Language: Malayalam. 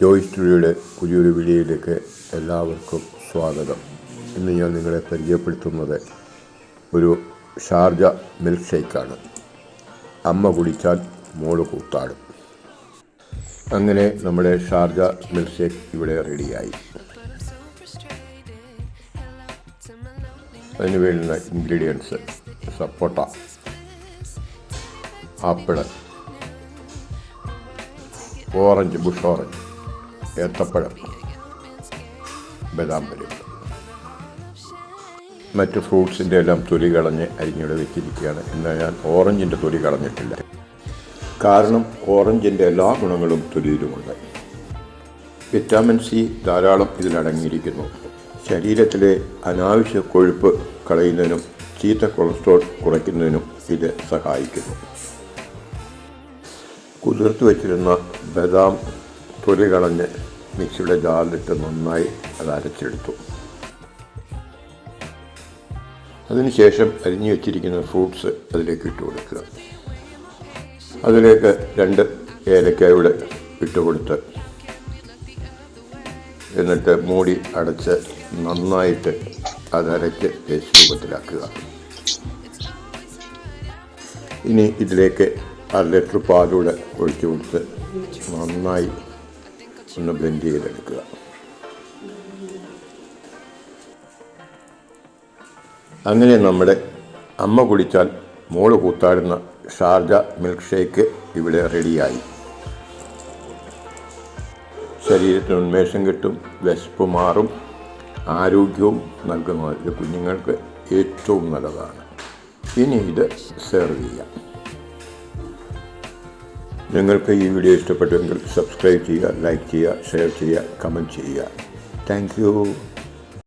ജോയ് സ്റ്റുഡിയോയുടെ പുതിയൊരു വീഡിയോയിലേക്ക് എല്ലാവർക്കും സ്വാഗതം. ഇന്ന് ഞാൻ നിങ്ങളെ പരിചയപ്പെടുത്തുന്നത് ഒരു ഷാർജ മിൽക്ക് ഷേക്കാണ് അമ്മ കുടിച്ചാൽ മോൾ കൂത്താടും. അങ്ങനെ നമ്മുടെ ഷാർജ മിൽക്ക് ഷേക്ക് ഇവിടെ റെഡിയായി. അതിന് വേണ്ടുന്ന ഇൻഗ്രീഡിയൻസ് സപ്പോട്ട ആപ്പിൾ ഓറഞ്ച് ബുഷ് ഓറഞ്ച്. ഏത്തപ്പഴം. ബദാം പരിപ്പ് മറ്റ് ഫ്രൂട്ട്സിന്റെ എല്ലാം തൊലി കളഞ്ഞ് അരിഞ്ഞിവിടെ വെച്ചിരിക്കുകയാണ്. എന്നാൽ ഞാൻ ഓറഞ്ചിന്റെ തൊലി കളഞ്ഞിട്ടില്ല. കാരണം ഓറഞ്ചിന്റെ എല്ലാ ഗുണങ്ങളും തൊലിയിലുമുണ്ട്. വിറ്റാമിൻ സി ധാരാളം ഇതിലടങ്ങിയിരിക്കുന്നു. ശരീരത്തിലെ അനാവശ്യ കൊഴുപ്പ് കളയുന്നതിനും ചീത്ത കൊളസ്ട്രോൾ കുറയ്ക്കുന്നതിനും ഇത് സഹായിക്കുന്നു. കുതിർത്ത് വെച്ചിരുന്ന ബദാം തൊലി കളഞ്ഞ് മിക്സിയുടെ ജാറിലിട്ട് നന്നായി അത് അരച്ചെടുത്തു. അതിനുശേഷം അരിഞ്ഞു വെച്ചിരിക്കുന്ന ഫ്രൂട്ട്സ് അതിലേക്ക് ഇട്ട് കൊടുക്കുക. അതിലേക്ക് രണ്ട് ഏലക്കായുടെ ഇട്ട് കൊടുത്ത് എന്നിട്ട് മൂടി അടച്ച് നന്നായിട്ട് അതരയ്ക്ക് പേസ്റ്റ് രൂപത്തിലാക്കുക. ഇനി ഇതിലേക്ക് അര ലിറ്റർ പാലൂടെ ഒഴിച്ചു കൊടുത്ത് നന്നായി ഒന്ന് ബ്ലെൻഡ് ചെയ്തെടുക്കുക. അങ്ങനെ നമ്മുടെ അമ്മ കുടിച്ചാൽ മോൾ കൂത്താടുന്ന ഷാർജ മിൽക്ക് ഷേക്ക് ഇവിടെ റെഡിയായി ശരീരത്തിന് ഉന്മേഷം കിട്ടും വിശപ്പ് മാറും ആരോഗ്യവും നൽകുന്നത് കുഞ്ഞുങ്ങൾക്ക് ഏറ്റവും നല്ലതാണ്. ഇനി ഇത് സെർവ് ചെയ്യാം. നിങ്ങൾക്ക് ഈ വീഡിയോ ഇഷ്ടപ്പെട്ടുവെങ്കിൽ സബ്സ്ക്രൈബ് ചെയ്യുക ലൈക്ക് ചെയ്യുക ഷെയർ ചെയ്യുക കമന്റ് ചെയ്യുക. താങ്ക്